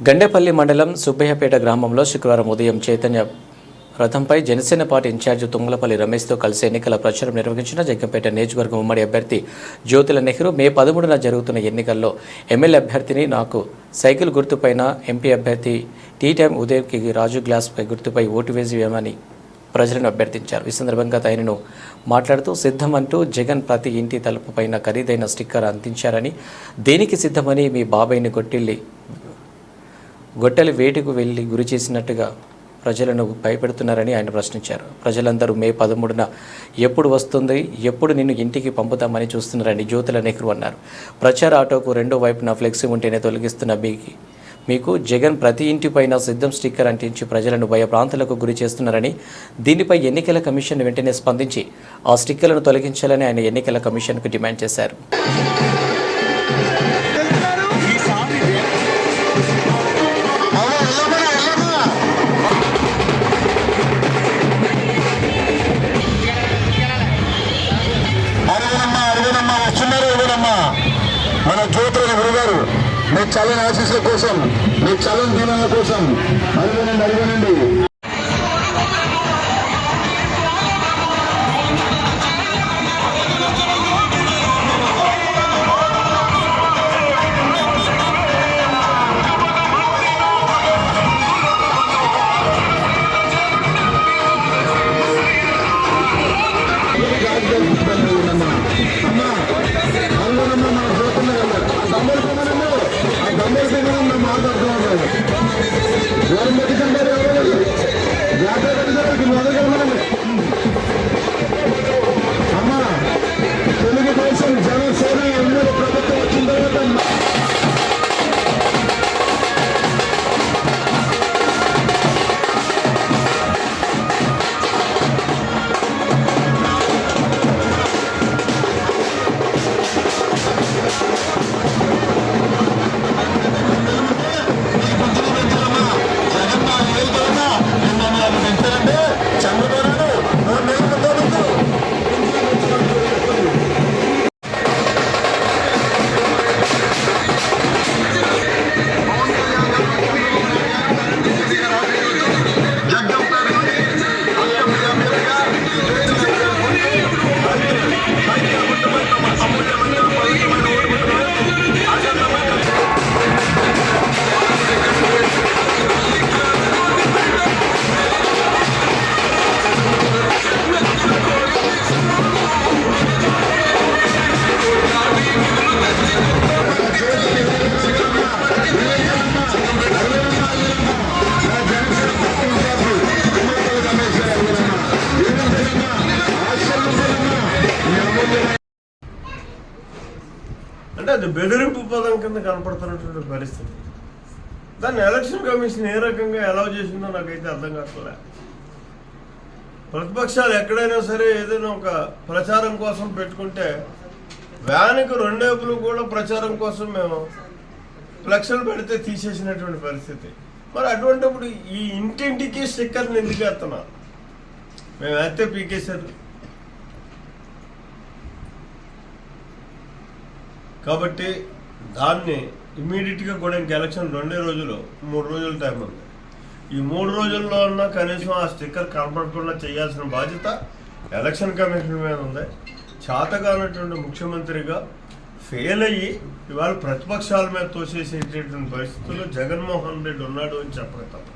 గండేపల్లి మండలం సుబ్బయ్యపేట గ్రామంలో శుక్రవారం ఉదయం చైతన్య రథంపై జనసేన పార్టీ ఇన్ఛార్జ్ తుంగలపల్లి రమేష్తో కలిసి ఎన్నికల ప్రచారం నిర్వహించిన జగ్గంపేట నియోజకవర్గం ఉమ్మడి అభ్యర్థి జ్యోతుల నెహ్రూ మే పదమూడున జరుగుతున్న ఎన్నికల్లో ఎమ్మెల్యే అభ్యర్థిని నాకు సైకిల్ గుర్తుపైన ఎంపీ అభ్యర్థి టీ టైం ఉదయంకి రాజు గ్లాస్పై గుర్తుపై ఓటు వేసి వేయమని ప్రజలను అభ్యర్థించారు. ఈ సందర్భంగా ఆయనను మాట్లాడుతూ సిద్ధమంటూ జగన్ ప్రతి ఇంటి తలుపుపైన ఖరీదైన స్టిక్కర్ అందించారని దేనికి సిద్ధమని మీ బాబాయిని కొట్టిల్లి గొట్టెలు వేటుకు వెళ్ళి గురి చేసినట్టుగా ప్రజలను భయపెడుతున్నారని ఆయన ప్రశ్నించారు. ప్రజలందరూ మే పదమూడున ఎప్పుడు వస్తుంది ఎప్పుడు నిన్ను ఇంటికి పంపుతామని చూస్తున్నారని జ్యోతుల నెహ్రూ అన్నారు. ప్రచార ఆటోకు రెండో వైపున ఫ్లెక్సీ ఉంటేనే తొలగిస్తున్న బీకి. మీకు జగన్ ప్రతి ఇంటిపైన సిద్ధం స్టిక్కర్ అంటించి ప్రజలను భయభ్రాంతులకు గురి చేస్తున్నారని దీనిపై ఎన్నికల కమిషన్ వెంటనే స్పందించి ఆ స్టిక్కర్లను తొలగించాలని ఆయన ఎన్నికల కమిషన్కు డిమాండ్ చేశారు. మన జ్యోతుల గురుగారు మీ చల్లని ఆశీస్సుల కోసం మీ చల్లని దీవెనల కోసం అరవనండి అరవనండి ఎవరు మెట్టుకుంటారు అంటే అది బెదిరింపు పదం కింద కనపడుతున్నటువంటి పరిస్థితి. దాన్ని ఎలక్షన్ కమిషన్ ఏ రకంగా అలౌ చేసిందో నాకైతే అర్థం కావట్లే ప్రతిపక్షాలు ఎక్కడైనా సరే ఏదైనా ఒక ప్రచారం కోసం పెట్టుకుంటే వ్యాన్కి రెండేపులు కూడా ప్రచారం కోసం మేము ఫ్లెక్సులు పెడితే తీసేసినటువంటి పరిస్థితి. మరి అటువంటిప్పుడు ఈ ఇంటింటికి స్టిక్కర్ని ఎందుకు వేస్తున్నారు మేము వేస్తే పీకేశారు కాబట్టి దాన్ని ఇమీడియట్గా కూడా ఇంక ఎలక్షన్ రెండే రోజులు మూడు రోజుల టైం ఉంది. ఈ మూడు రోజుల్లో ఉన్న కనీసం ఆ స్టిక్కర్ కనపడకుండా చేయాల్సిన బాధ్యత ఎలక్షన్ కమిషన్ మీద ఉంది. చేతగానటువంటి ముఖ్యమంత్రిగా ఫెయిల్ అయ్యి ఇవాళ ప్రతిపక్షాల మీద తోసేసేటటువంటి పరిస్థితుల్లో జగన్మోహన్ రెడ్డి ఉన్నాడు అని చెప్పక తప్ప.